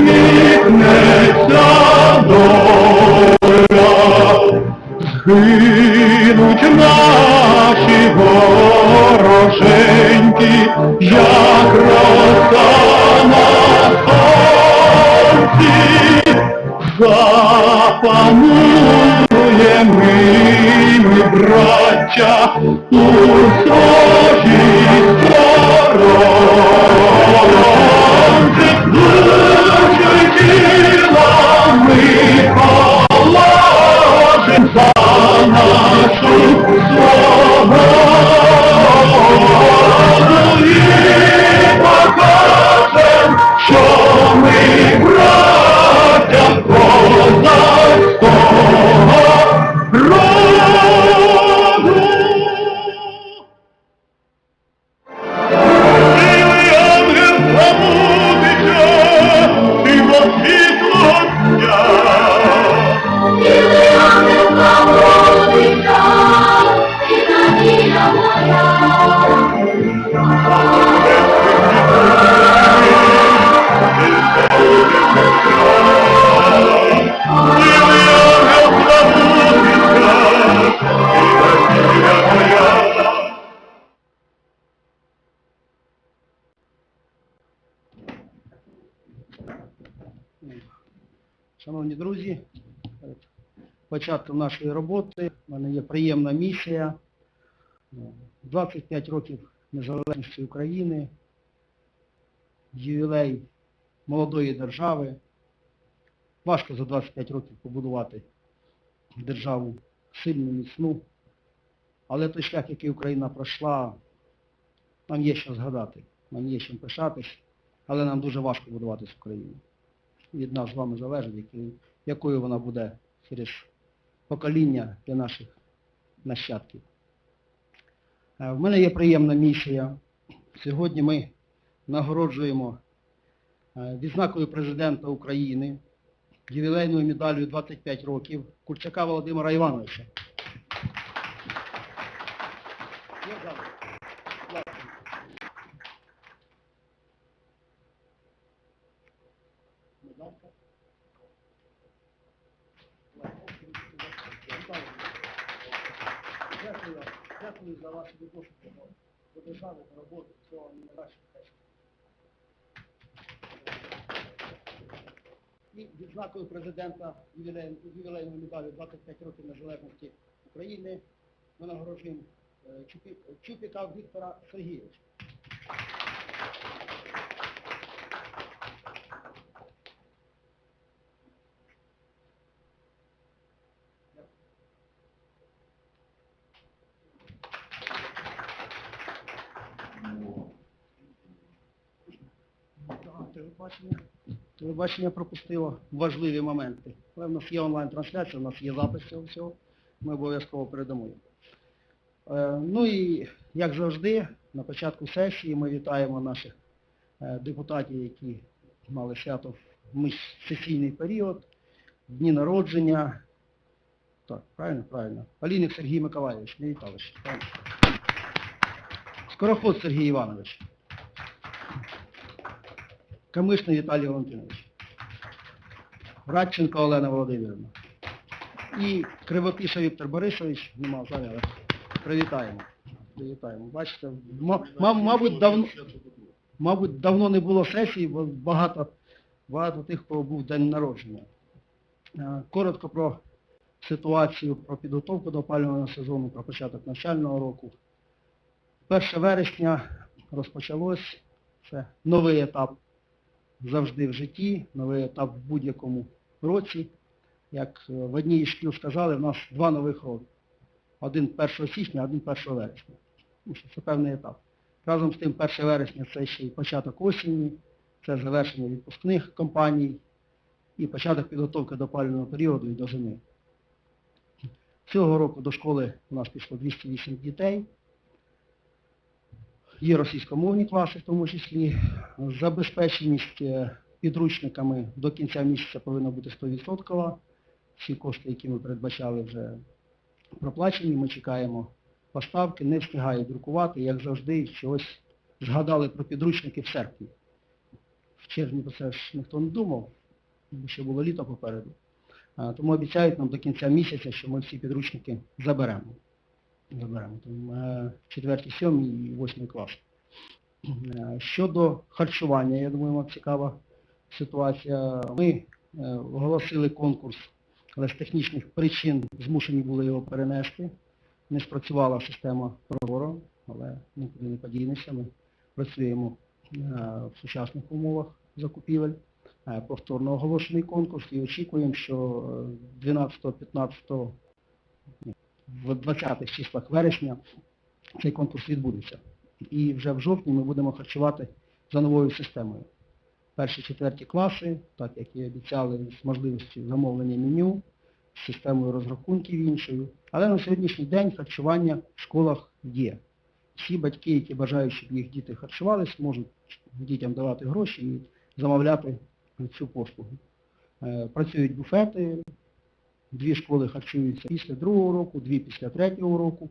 усміхнеться доля, згинуть наші вороженьки, як роса на сонці, запанує ми, браття, у своїй сторонці, Oh. Початком нашої роботи в мене є приємна місія. 25 років незалежності України, ювілей молодої держави. Важко за 25 років побудувати державу сильну, міцну. Але той шлях, який Україна пройшла, нам є що згадати, нам є чим пишатись, але нам дуже важко будуватись Україну від нас з вами залежить, якою вона буде через покоління для наших нащадків. Е, В мене є приємна місія. Сьогодні ми нагороджуємо е, відзнакою президента України, ювілейною медаллю 25 років Курчака Володимира Івановича. Є зал? Дякую. Будь ласка. Дякую, дякую за вашу відношення до- держави, до роботи, всього вам найкращого. І відзнакою президента ювілей- ювілейної медалі 25 років незалежності України ми нагороджуємо е, Чупіка Віктора Сергійовича. Так, телебачення. Телебачення пропустило важливі моменти. Але в нас є онлайн-трансляція, у нас є запис цього всього. Ми обов'язково передамо їм. Е, Ну і, як завжди, на початку сесії ми вітаємо наших е, депутатів, які мали свято в міжсесійний період, дні народження. Так, правильно, правильно. Аліник Сергій Миколаївич, не вітали ще. Скороход Сергій Іванович. Камишний Віталій Валентинович. Радченко Олена Володимирівна. І Кривопіша Віктор Борисович, нема в залі, але привітаємо. Привітаємо. Бачите, ма- ма- мабуть, давно, мабуть, давно не було сесії, бо багато, багато тих, кого був день народження. Е, Коротко про ситуацію, про підготовку до опалювального сезону, про початок навчального року. 1 вересня розпочалось, це новий етап завжди в житті, новий етап в будь-якому році. Як е, в одній із шкіл сказали, в нас два нових роки. Один 1 січня, один 1 вересня. Ну, Це певний етап. Разом з тим 1 вересня це ще й початок осені, це завершення відпускних кампаній і початок підготовки до опалювального періоду і до зими. Цього року до школи у нас пішло 208 дітей. Є російськомовні класи в тому числі. Забезпеченість е, підручниками до кінця місяця повинна бути 100%. Всі кошти, які ми передбачали, вже проплачені. Ми чекаємо поставки, не встигають друкувати, як завжди, чогось згадали про підручники в серпні. В червні про це ж ніхто не думав, бо ще було літо попереду. Е, Тому обіцяють нам до кінця місяця, що ми всі підручники заберемо. Заберемо. Тому, е, четвертий, сьомий і восьмий клас. Е, Щодо харчування, я думаю, вам цікава ситуація. Ми е, оголосили конкурс, але з технічних причин змушені були його перенести. Не спрацювала система прозоро, але нікуди не подінешся. Ми працюємо е, в сучасних умовах закупівель. Е, Повторно оголошений конкурс і очікуємо, що е, 12-15 ні, в 20-х числах вересня цей конкурс відбудеться. І вже в жовтні ми будемо харчувати за новою системою. Перші четверті класи, так як і обіцяли, з можливістю замовлення меню, з системою розрахунків іншою. Але на сьогоднішній день харчування в школах є. Всі батьки, які бажають, щоб їх діти харчувались, можуть дітям давати гроші і замовляти цю послугу. Е, Працюють буфети, дві школи харчуються після другого року, дві після третього року.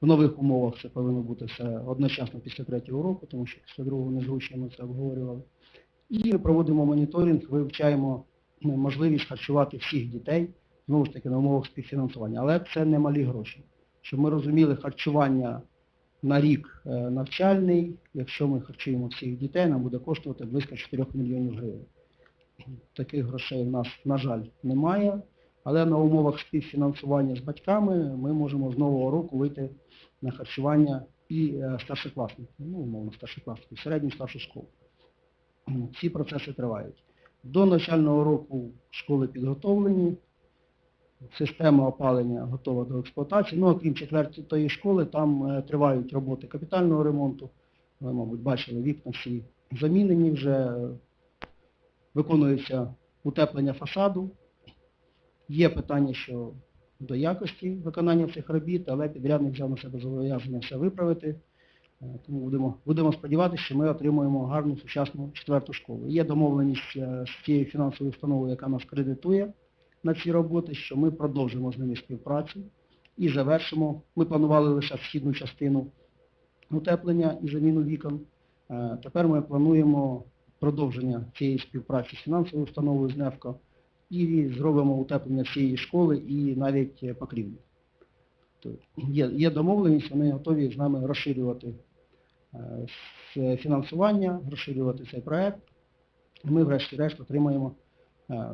В нових умовах це повинно бути все одночасно після третього року, тому що після другого незручно ми це обговорювали. І ми проводимо моніторинг, вивчаємо е, можливість харчувати всіх дітей, знову ж таки, на умовах співфінансування. Але це не малі гроші. Щоб ми розуміли, харчування на рік е, навчальний, якщо ми харчуємо всіх дітей, нам буде коштувати близько 4 мільйонів гривень. Таких грошей в нас, на жаль, немає. Але на умовах співфінансування з батьками ми можемо з нового року вийти на харчування і е, старшокласників, ну, умовно, старшокласників, середню старшу школу. Ці процеси тривають. До навчального року школи підготовлені, система опалення готова до експлуатації. Ну, окрім четвертої школи, там е, тривають роботи капітального ремонту. Ви, мабуть, бачили, вікна всі замінені вже, виконується утеплення фасаду. Є питання, що до якості виконання цих робіт, але підрядник взяв на себе зобов'язання все виправити. Е, Тому будемо, будемо сподіватися, що ми отримуємо гарну сучасну четверту школу. Є домовленість е, з тією фінансовою установою, яка нас кредитує на ці роботи, що ми продовжимо з ними співпрацю і завершимо. Ми планували лише східну частину утеплення і заміну вікон. Е, Тепер ми плануємо продовження цієї співпраці з фінансовою установою з НЕФКО і зробимо утеплення всієї школи і навіть е, покрівлі. Є, є домовленість, вони готові з нами розширювати е, фінансування, розширювати цей проект. І Ми врешті-решт отримаємо е,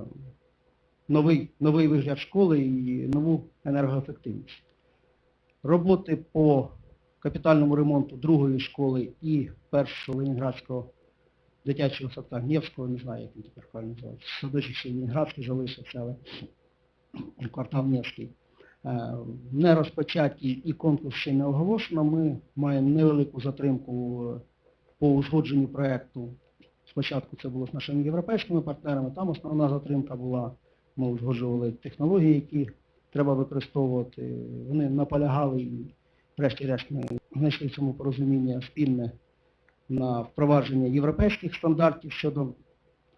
новий, новий вигляд школи і нову енергоефективність. Роботи по капітальному ремонту другої школи і першого Ленінградського дитячого садка Невського, не знаю, як він тепер правильно називається. Садочок ще Ленінградський залишився, але квартал Невський. Е, Не розпочаті і конкурс ще не оголошено. Ми маємо невелику затримку е, по узгодженню проєкту. Спочатку це було з нашими європейськими партнерами, там основна затримка була, ми узгоджували технології, які треба використовувати. Вони наполягали і врешті-решт ми знайшли цьому порозуміння спільне на впровадження європейських стандартів щодо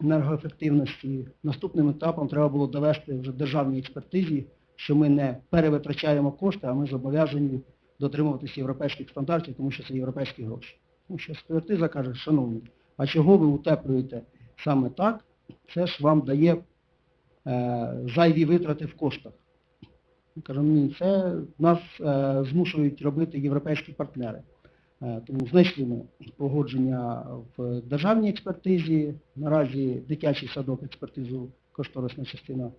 енергоефективності. Наступним етапом треба було довести вже державній експертизі, що ми не перевитрачаємо кошти, а ми зобов'язані дотримуватися європейських стандартів, тому що це європейські гроші. Тому що експертиза каже, шановні, а чого ви утеплюєте саме так? Це ж вам дає е, зайві витрати в коштах. Кажемо, ні, це нас е, змушують робити європейські партнери. Е, Тому знайшли ми погодження в державній експертизі. Наразі дитячий садок експертизу кошторисна частина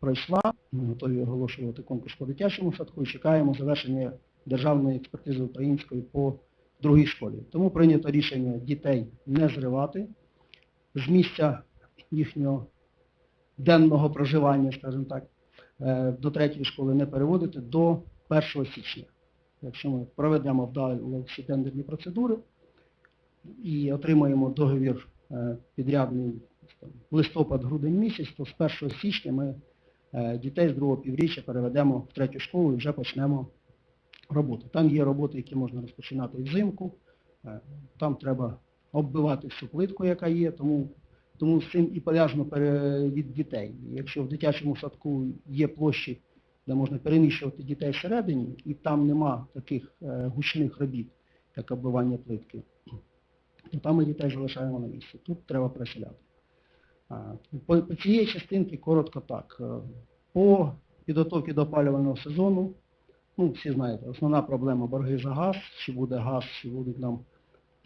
пройшла. Ми готові оголошувати конкурс по дитячому садку і чекаємо завершення державної експертизи української по другій школі. Тому прийнято рішення дітей не зривати з місця їхнього денного проживання, скажімо так, е, до третьої школи не переводити до 1 січня. Якщо ми проведемо вдало всі тендерні процедури і отримаємо договір е, підрядний там, листопад-грудень місяць, то з 1 січня ми е, дітей з другого півріччя переведемо в третю школу і вже почнемо роботу. Там є роботи, які можна розпочинати взимку, е, там треба оббивати всю плитку, яка є, тому, тому з цим і пов'язано від дітей. Якщо в дитячому садку є площі, де можна переміщувати дітей всередині, і там нема таких е, гучних робіт, як оббивання плитки, то там ми дітей залишаємо на місці. Тут треба переселяти. По, цієї частинки коротко так. Е, По підготовці до опалювального сезону, ну, всі знаєте, основна проблема борги за газ, чи буде газ, чи будуть нам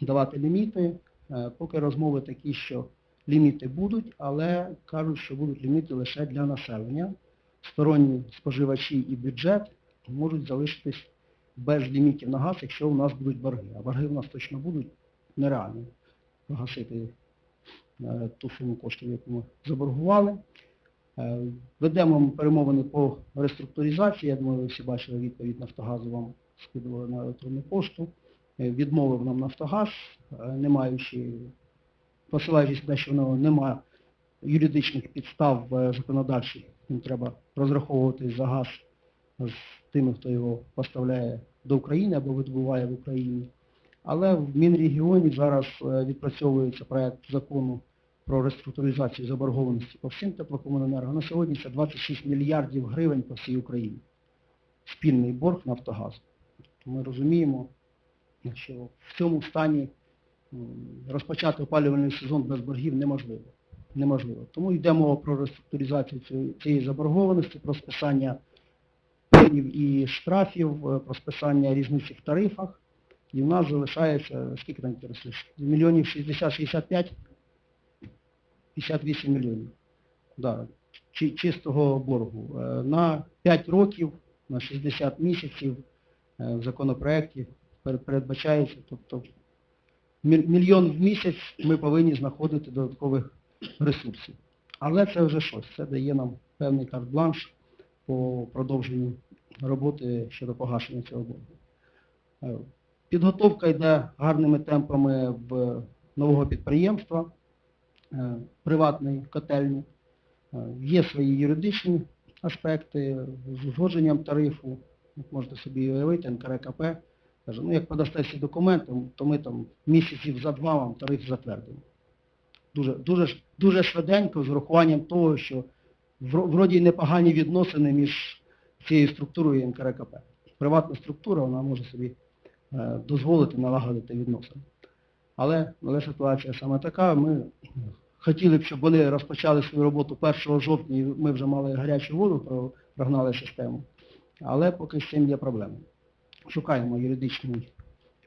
давати ліміти. Е, Поки розмови такі, що ліміти будуть, але кажуть, що будуть ліміти лише для населення. Сторонні споживачі і бюджет можуть залишитись без лімітів на газ, якщо у нас будуть борги. А борги у нас точно будуть нереально погасити е, ту суму коштів, яку ми заборгували. Е, Ведемо перемовини по реструктуризації. Я думаю, ви всі бачили відповідь Нафтогазу вам скидували на електронну пошту. Е, Відмовив нам Нафтогаз, не маючи, посилаючись на те, що в нього немає юридичних підстав законодавчих, їм треба розраховувати за газ з тими, хто його поставляє до України або видобуває в Україні. Але в Мінрегіоні зараз е, відпрацьовується проект закону про реструктуризацію заборгованості по всім теплокомуненерго. На сьогодні це 26 мільярдів гривень по всій Україні. Спільний борг Нафтогазу. Ми розуміємо, що в цьому стані розпочати опалювальний сезон без боргів неможливо. Неможливо. Тому йде мова про реструктуризацію цієї- заборгованості, про списання пенів і штрафів, е, про списання різниці в тарифах. І в нас залишається, скільки там? Мільйонів 60-65? 58 мільйонів. Да, чи- чистого боргу. Е, На 5 років, на 60 місяців е, в законопроекті передбачається, тобто мільйон в місяць ми повинні знаходити додаткових ресурсів. Але це вже щось, це дає нам певний карт-бланш по продовженню роботи щодо погашення цього боргу. Е, Підготовка йде гарними темпами в нового підприємства, е, приватної котельні. Е, Є свої юридичні аспекти з узгодженням тарифу. Як можете собі уявити, НКРКП каже, ну як подасте всі документи, то ми там місяців за два вам тариф затвердимо. Дуже, дуже, дуже швиденько з урахуванням того, що вроді непогані відносини між цією структурою і НКРКП. Приватна структура, вона може собі е, дозволити налагодити відносини. Але, але ситуація саме така. Ми хотіли б, щоб вони розпочали свою роботу 1 жовтня, і ми вже мали гарячу воду, прогнали систему. Але поки з цим є проблеми. Шукаємо юридичний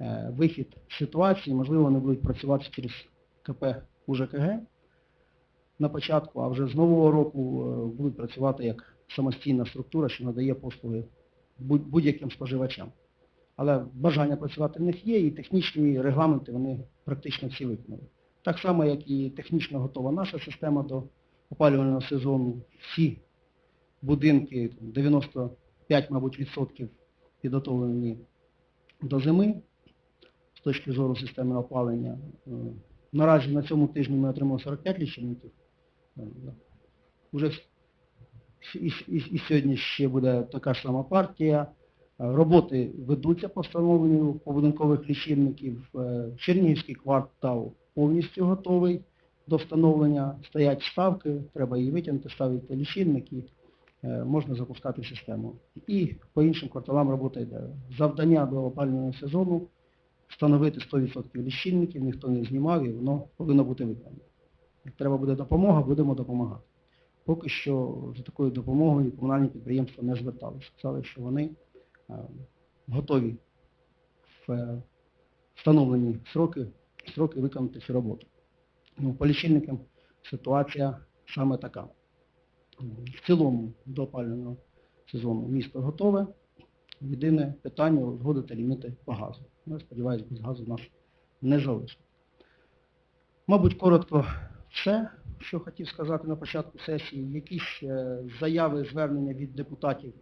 е, вихід ситуації, можливо, вони будуть працювати через КП УЖКГ на початку, а вже з нового року е, будуть працювати як самостійна структура, що надає послуги будь- будь-яким споживачам. Але бажання працювати в них є, і технічні регламенти вони практично всі виконали. Так само, як і технічно готова наша система до опалювального сезону. Всі будинки, 95, мабуть, відсотків підготовлені до зими з точки зору системи опалення. Наразі на цьому тижні ми отримали 45 лічильників. Е. Уже і, і, і сьогодні ще буде така ж сама партія. Е, Роботи ведуться по встановленню побудинкових лічильників. Е, Чернігівський квартал повністю готовий до встановлення. Стоять ставки, треба її витягнути, ставити лічильники, можна запускати систему. І по іншим кварталам робота йде. Завдання до опалювального сезону встановити 100% лічильників, ніхто не знімав і воно повинно бути виконано. Як треба буде допомога, будемо допомагати. Поки що за такою допомогою комунальні підприємства не зверталися. Сказали, що вони е, готові в е, встановлені сроки, сроки виконати цю роботу. Ну, по лічильникам ситуація саме така. В цілому до опалювального сезону місто готове. Єдине питання узгодити ліміти по газу. Ну, сподіваюся, без газу нас не залишить. Мабуть, коротко все, що хотів сказати на початку сесії. Якісь заяви, звернення від депутатів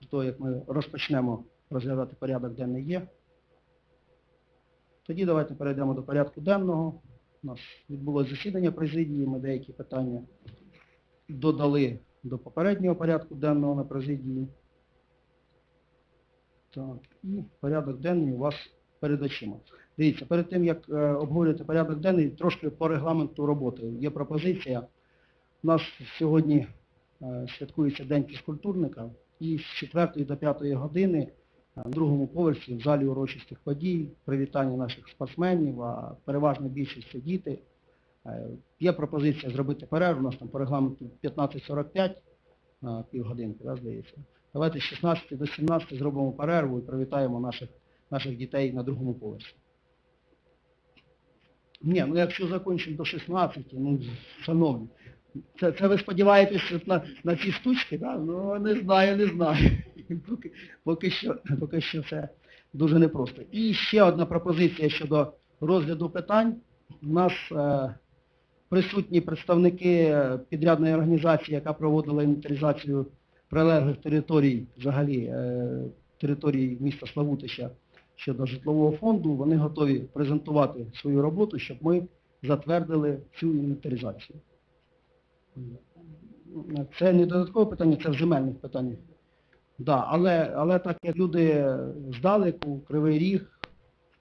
до того, як ми розпочнемо розглядати порядок денний є. Тоді давайте перейдемо до порядку денного. У нас відбулося засідання президії, ми деякі питання додали до попереднього порядку денного на президії. Так, і порядок денний у вас перед очима. Дивіться, перед тим, як е, обговорювати порядок денний, трошки по регламенту роботи. Є пропозиція. У нас сьогодні е, святкується День фізкультурника, і з 4 до 5 години на другому поверсі в залі урочистих подій, привітання наших спортсменів, а переважна більшість це діти. Е, Є пропозиція зробити перерву, у нас там по регламенту 15.45 на півгодинки, да, здається. Давайте з 16 до 17 зробимо перерву і привітаємо наших, наших дітей на другому поверсі. Ні, ну якщо закінчимо до 16, ну, шановні, це, це ви сподіваєтесь на, на ці штучки, да? Ну, не знаю, не знаю. Поки, поки, що, поки що це дуже непросто. І ще одна пропозиція щодо розгляду питань. У нас е, присутні представники підрядної організації, яка проводила інвентаризацію прилеглих територій, взагалі е, території міста Славутища щодо житлового фонду, вони готові презентувати свою роботу, щоб ми затвердили цю інвентаризацію. Це не додаткове питання, це в земельних питаннях. Да, але, але так як люди здалеку, Кривий Ріг,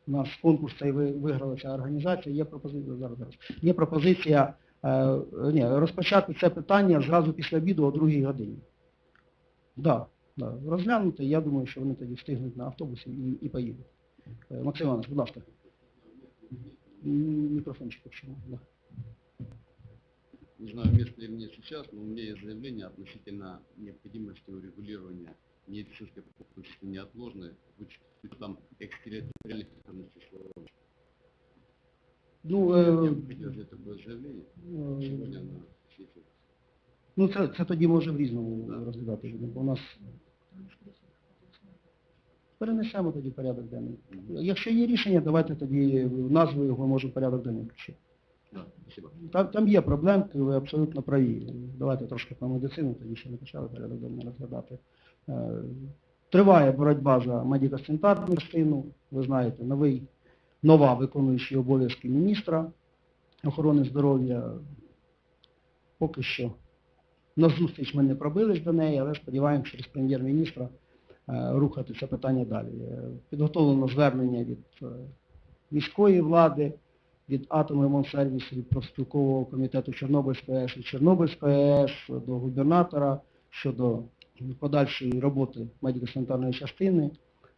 у нас конкурс цей виграла ця організація, є пропозиція, зараз, є пропозиція е, ні, розпочати це питання зразу після обіду о другій годині. Да, розглянути, я думаю, що вони тоді встигнуть на автобусі і, і поїдуть. Е, Максим Іванович, будь ласка. М, Мікрофончик, якщо можна, да. Не знаю, уместно ли мне сейчас, но у меня есть заявление относительно необходимости урегулирования медицинской помощи неотложной, в учете там экстерриториальных ценностей слова. Ну, Я е, предложил такое заявление е, сегодня на сессии. Ну, це, це тоді може в різному Да. розглядати, будемо, бо у нас... Перенесемо тоді порядок денний. Якщо є рішення, давайте тоді назву його може порядок денний включити. Там, там є проблемки, ви абсолютно праві. Давайте трошки про медицину, тоді ще не почали порядок денний розглядати. Е, Триває боротьба за медико-санітарну частину. Ви знаєте, новий, нова виконуючий обов'язки міністра охорони здоров'я. Поки що на зустріч ми не пробились до неї, але сподіваємося через прем'єр-міністра е, рухати це питання далі. Е, Підготовлено звернення від е, міської влади, від Атомремонтсервісу, від профспілкового комітету Чорнобильської АЕС і Чорнобильської АЕС до губернатора щодо подальшої роботи медико-санітарної частини,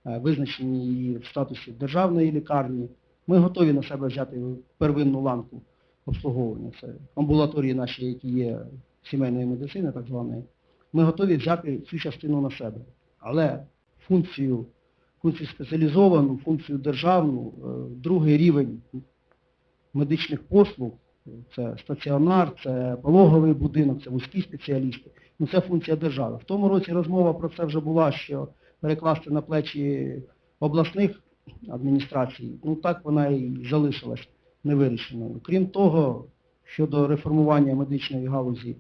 визначення її в статусі державної лікарні. Ми готові на себе взяти первинну ланку обслуговування. Це амбулаторії наші, які є сімейної медицини, так званої. Ми готові взяти цю частину на себе. Але функцію, функцію спеціалізовану, функцію державну, е, другий рівень медичних послуг, це стаціонар, це пологовий будинок, це вузькі спеціалісти. Ну це функція держави. В тому році розмова про це вже була, що перекласти на плечі обласних адміністрацій, ну так вона і залишилась невирішеною. Крім того, щодо реформування медичної галузі,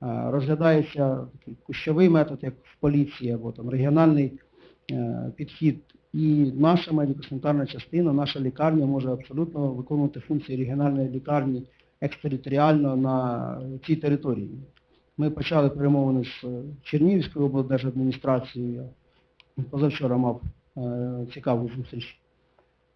розглядається такий кущовий метод, як в поліції, або там регіональний е, підхід. І наша медико-санітарна частина, наша лікарня може абсолютно виконувати функції регіональної лікарні екстериторіально на цій території. Ми почали перемовини з е, Чернігівською облдержадміністрацією. Я позавчора мав е, цікаву зустріч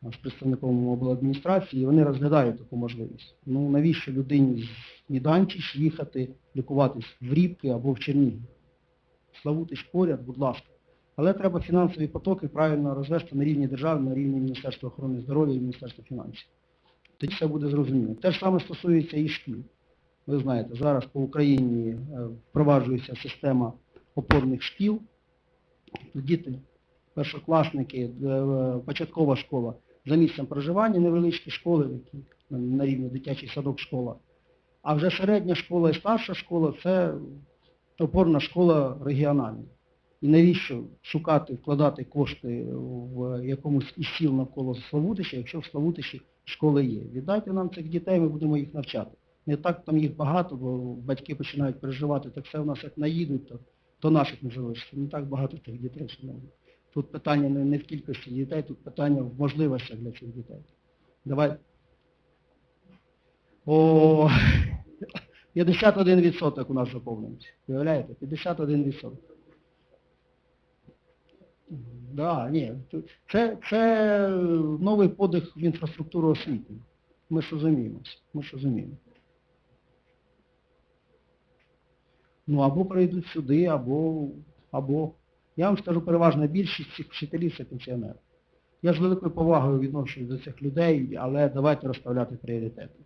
з представником обладміністрації, і вони розглядають таку можливість. Ну навіщо людині з Ніданчич їхати лікуватись в Рібки або в Чернігів? Славутич поряд, будь ласка. Але треба фінансові потоки правильно розвести на рівні держави, на рівні Міністерства охорони здоров'я і Міністерства фінансів. Тоді все буде зрозуміло. Те ж саме стосується і шкіл. Ви знаєте, зараз по Україні е, впроваджується система опорних шкіл. Діти, першокласники, е, початкова школа за місцем проживання, невеличкі школи, які на- рівні дитячий садок школа. А вже середня школа і старша школа це опорна школа регіональна. І навіщо шукати, вкладати кошти в якомусь із сіл навколо Славутища, якщо в Славутищі школи є. Віддайте нам цих дітей, ми будемо їх навчати. Не так там їх багато, бо батьки починають переживати, так все у нас як наїдуть, то, то наших не залишиться. Не так багато тих дітей, шановні. Тут питання не, в кількості дітей, тут питання в можливостях для цих дітей. Давай. О, 51% у нас заповненість. Уявляєте? 51%. Да, ні. Це, це новий подих в інфраструктуру освіти. Ми ж розуміємося. Ми ж розуміємо. Ну або прийдуть сюди, або, або Я вам скажу, переважна більшість цих вчителів це пенсіонери. Я з великою повагою відношусь до цих людей, але давайте розставляти пріоритети.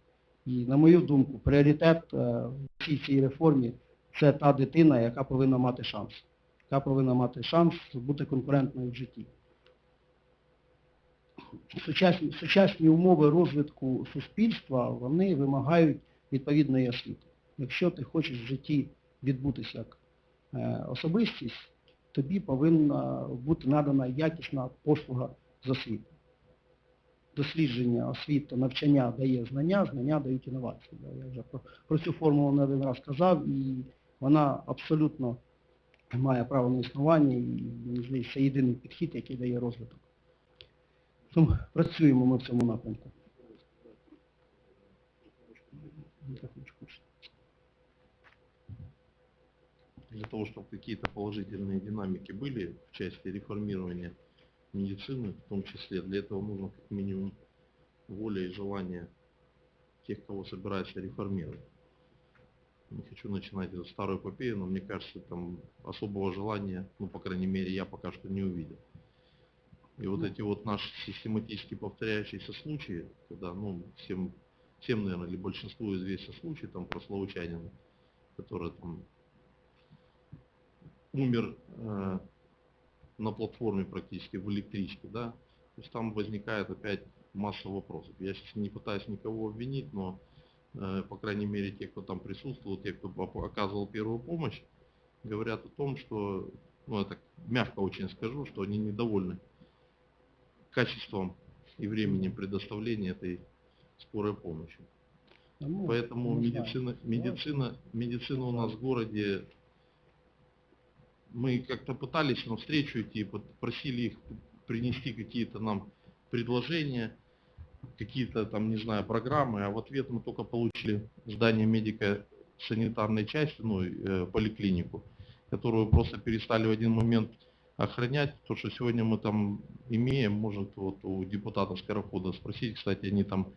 І на мою думку, пріоритет е, в цій цій реформі це та дитина, яка повинна мати шанс. Яка повинна мати шанс бути конкурентною в житті. Сучасні, сучасні умови розвитку суспільства, вони вимагають відповідної освіти. Якщо ти хочеш в житті відбутися як е, особистість, тобі повинна бути надана якісна послуга з освіти. Дослідження, освіта, навчання дає знання, знання дають інновації. Я вже про, про цю формулу не один раз казав, і вона абсолютно має право на існування, і здається, це єдиний підхід, який дає розвиток. Тому працюємо ми в цьому напрямку. Для того, чтобы какие-то положительные динамики были в части реформирования медицины, в том числе, для этого нужно как минимум воля и желание тех, кого собирается реформировать. Не хочу начинать эту старую эпопею, но мне кажется, там особого желания, ну, по крайней мере, я пока что не увидел. И вот эти вот наши систематически повторяющиеся случаи, когда, ну, всем, всем, наверное, или большинству известен случай, там, про Славутянина, который там умер э, на платформе практически в электричке, да, то есть там возникает опять масса вопросов. Я сейчас не пытаюсь никого обвинить, но, э, по крайней мере, те, кто там присутствовал, те, кто оказывал первую помощь, говорят о том, что, ну, я так мягко очень скажу, что они недовольны качеством и временем предоставления этой скорой помощи. Тому, Поэтому медицина, медицина, медицина у нас в городе, мы как-то пытались навстречу идти, просили их принести какие-то нам предложения, какие-то там, не знаю, программы, а в ответ мы только получили здание медико-санитарной части, ну, э, поликлинику, которую просто перестали в один момент охранять, то, что сегодня мы там имеем, может, вот у депутата Скорохода спросить, кстати, они там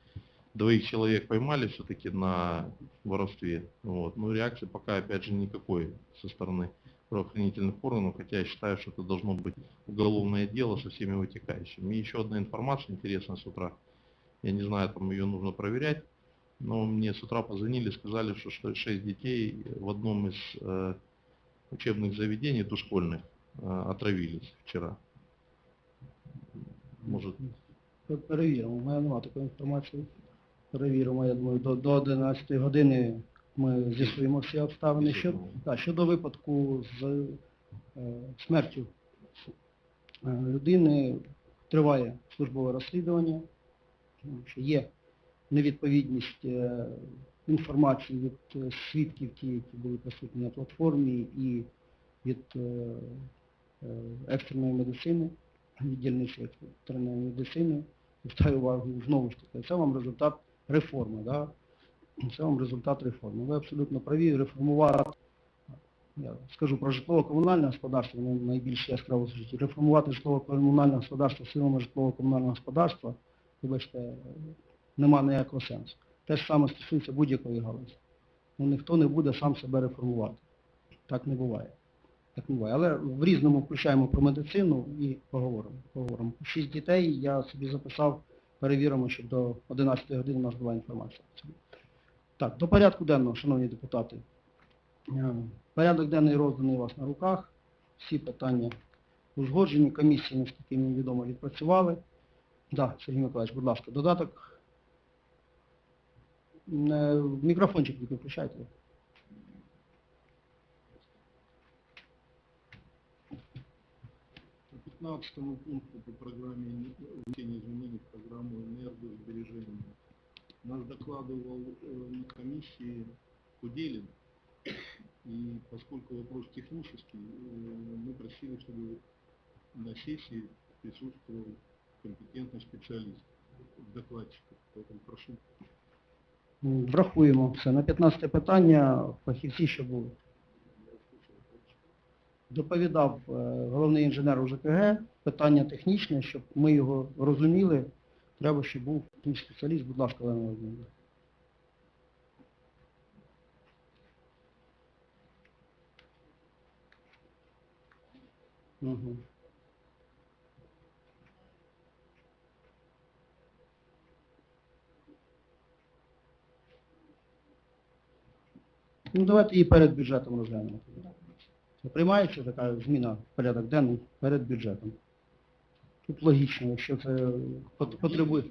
двоих человек поймали все-таки на воровстве. Вот. Но реакции пока, опять же, никакой со стороны правоохранительных органов, хотя я считаю, что это должно быть уголовное дело со всеми вытекающими. И еще одна информация интересная с утра. Я не знаю, там ее нужно проверять, но мне с утра позвонили, сказали, что что шесть детей в одном из э, учебных заведений дошкольных э, отравились вчера. Может, Пер- Перевіримо, у мене немає такої інформації. Перевіримо, я думаю, до, до 11 години ми з'ясуємо всі обставини. Що, так, щодо випадку з е, смертю е, людини триває службове розслідування, що є невідповідність е, інформації від е, свідків, ті, які були присутні на платформі, і від е, е, екстреної медицини, віддільниці екстреної медицини. Звертаю увагу знову ж таки, це вам результат реформи. Да? Це вам результат реформи. Ви абсолютно праві, реформувати, я скажу про житлово-комунальне господарство, воно найбільш яскраво звучить. Реформувати житлово-комунальне господарство силами житлово-комунального господарства, вибачте, нема ніякого сенсу. Те ж саме стосується будь-якої галузі. Ну, ніхто не буде сам себе реформувати. Так не буває. Так не буває. Але в різному включаємо про медицину і поговоримо. поговоримо. Шість дітей я собі записав, перевіримо, щоб до 11 години у нас була інформація. Так, до порядку денного, шановні депутати. Е, Порядок денний розданий у вас на руках. Всі питання узгоджені. Комісії, наскільки мені відомо, відпрацювали. Так, да, Сергій Миколаївич, будь ласка, додаток. Е, Мікрофончик тільки включайте. По 15 пункту по программе внесения изменений в программу энергосбережения нас докладывал э, на комиссии Куделин, и поскольку вопрос технический, э, мы просили, чтобы на сессии присутствовал компетентный специалист, докладчик. Поэтому прошу М, Врахуємо все. На 15 питання фахівці ще були. Доповідав е, головний інженер УЖКГ, питання технічне, щоб ми його розуміли. Треба, щоб був технічний спеціаліст. Будь ласка, Олена Володимирівна. Угу. Ну, давайте її перед бюджетом розглянемо. Приймається така зміна в порядок денний перед бюджетом. Тут логічно, якщо це пот- потребує.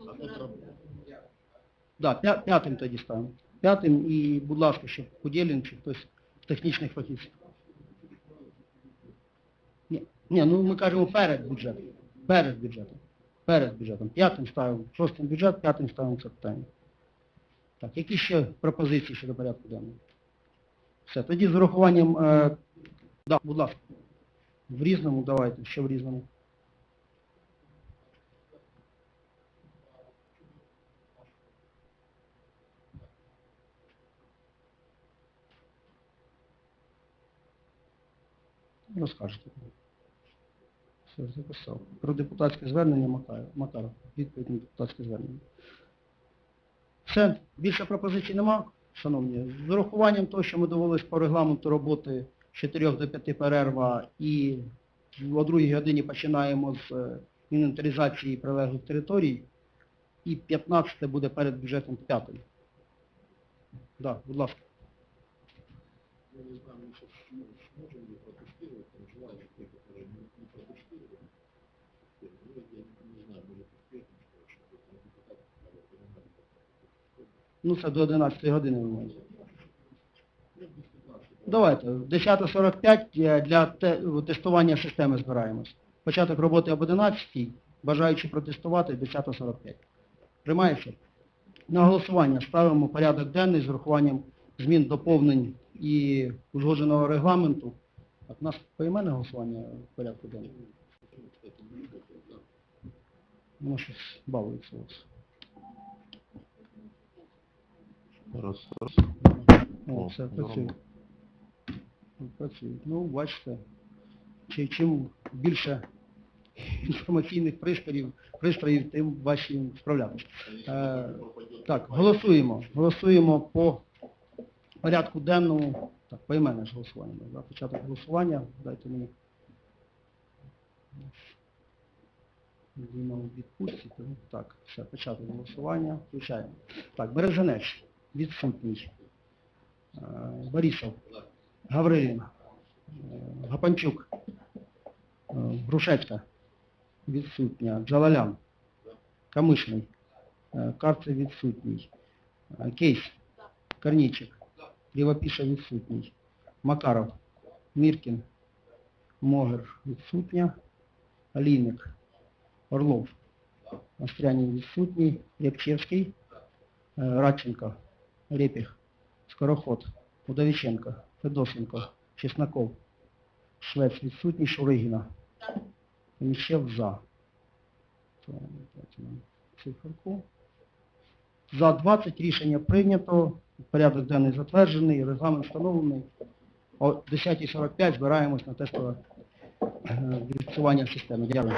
Да, п'ятим тоді ставимо. П'ятим і, будь ласка, щоб поділен чи хтось з технічних фахівців. Ні, ну ми кажемо перед бюджетом. Перед бюджетом. Перед бюджетом. П'ятим ставимо. Шостим бюджет, п'ятим ставимо це питання. Так, які ще пропозиції щодо порядку денного? Все, тоді з урахуванням, е, да, будь ласка. В різному давайте, що в різному. Розкажете. Все, записав. Про депутатське звернення Макаров. Відповідь на депутатське звернення. Все, більше пропозицій нема, шановні. З урахуванням того, що ми довелись по регламенту роботи з 4 до 5 перерва і о 2 годині починаємо з е, інвентаризації прилеглих територій, і 15 буде перед бюджетом 5. Так, да, будь ласка. Ну, це до 11 години ви маєте. Без 15. Давайте, 10.45 е, для те- тестування системи збираємось. Початок роботи об 11, бажаючи протестувати 10.45. Приймається? На голосування ставимо порядок денний з урахуванням змін, доповнень і узгодженого регламенту. Так, у нас поіменне голосування в порядку денному. Воно щось балується у вас. Раз, раз. О, О, все, працює. Працює. Ну, бачите, чи- чим більше інформаційних пристроїв, пристроїв тим важче їм справлятися. Е, так, голосуємо. Голосуємо по порядку денному. Так, поіменне ж голосування. Да? Початок голосування. Дайте мені. Він відпустці. Так, все, початок голосування. Включаємо. Так, Береженець. Відсутній. Е, Борисов. Гаврилін. Е, Гапанчук. Е, Грушецька. Відсутня. Джалалян. Камишний. Е, Карцев відсутній. Кейс. Корнійчик. Кривопіша відсутній. Макаров. Міркін. Могер відсутня. Алійник. Орлов. Острянин відсутній. Рябчевський. Е, Радченко. Репіх. Скороход. Удовиченко. Федосенко. Чесноков. Швець відсутній. Шуригіна. Міщев за. Циферку. За 20 рішення прийнято. Порядок денний затверджений, регламент встановлений. О 10.45 збираємось на тестове е, відпрацювання системи. Дякую.